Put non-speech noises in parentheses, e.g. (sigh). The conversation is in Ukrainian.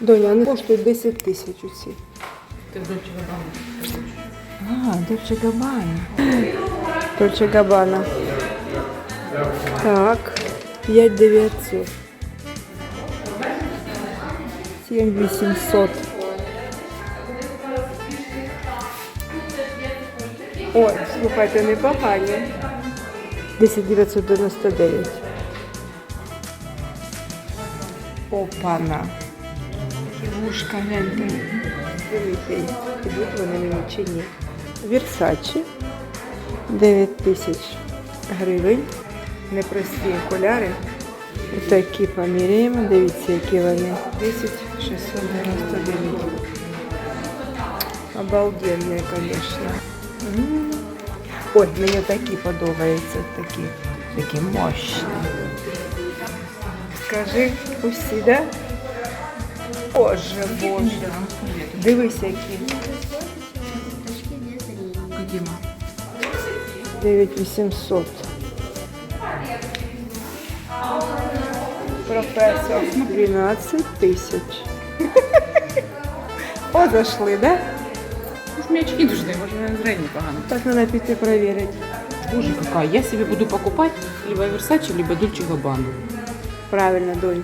Доня, вони коштують 10 тисяч усі. А, Дольче Габбана. Дольче Габбана. Так, 5900. 7800. Ой, слухайте, непогані. 10999. Опана. Вушка, гляньте. Підуть вони мені чи ні. Версачі 9 тисяч гривень. Непрості окуляри. Такі поміряємо. Дивіться, які вони. 10 699. Обалденні, звісно. Ой, мені такі подобаються, такі, такі мощні. Скажи, усі, да? Боже, боже. Дивись, які. Дима. 9800. Професор 12 тисяч. (laughs) О, зайшли, да? Мне очки нужны, меня зрение погано. Так треба піти перевірити. Боже, какая. Я себе буду покупать либо Versace, либо Дольче Габбану. Правильно, донь.